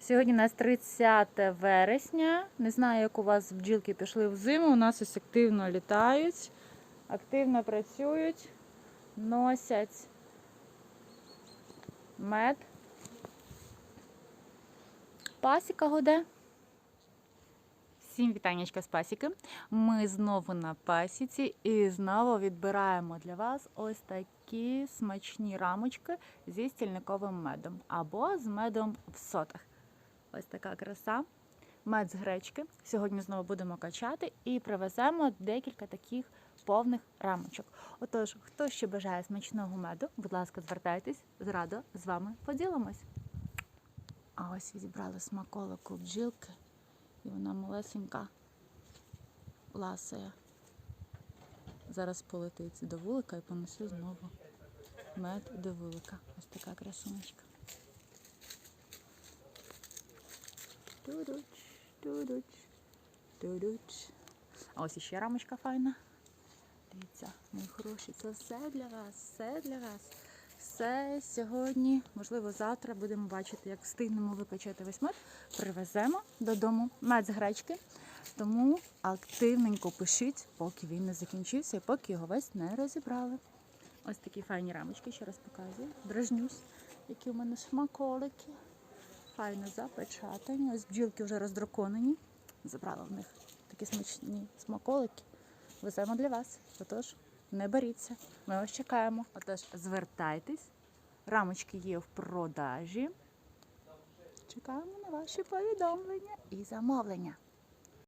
Сьогодні у нас 30 вересня. Не знаю, як у вас бджілки пішли в зиму. У нас ось активно літають, активно працюють, носять мед. Пасіка гуде. Всім вітаннячка з пасіки. Ми знову на пасіці і знову відбираємо для вас ось такі смачні рамочки зі стільниковим медом або з медом в сотах. Ось така краса. Мед з гречки. Сьогодні знову будемо качати і привеземо декілька таких повних рамочок. Отож, хто ще бажає смачного меду, будь ласка, звертайтесь, зрадо з вами поділимось. А ось відібрали смаколику бджілки, і вона малесенька ласає. Зараз полетить до вулика і понесу знову мед до вулика. Ось така красунечка. Тудуч, тудуч, тудуч. А ось іще рамочка файна. Дивіться, мої хороші, це все для вас, все для вас. Все сьогодні, можливо, завтра будемо бачити, як встигнемо викачати весь мед. Привеземо додому мед гречки. Тому активненько пишіть, поки він не закінчився і поки його весь не розібрали. Ось такі файні рамочки, ще раз показую. Дражнюсь, які у мене смаколики. Файно запечатані. Ось бджілки вже роздраконені. Забрала в них такі смачні смаколики. Веземо для вас. Отож, не беріться. Ми вас чекаємо. Отож, звертайтесь. Рамочки є в продажі. Чекаємо на ваші повідомлення і замовлення.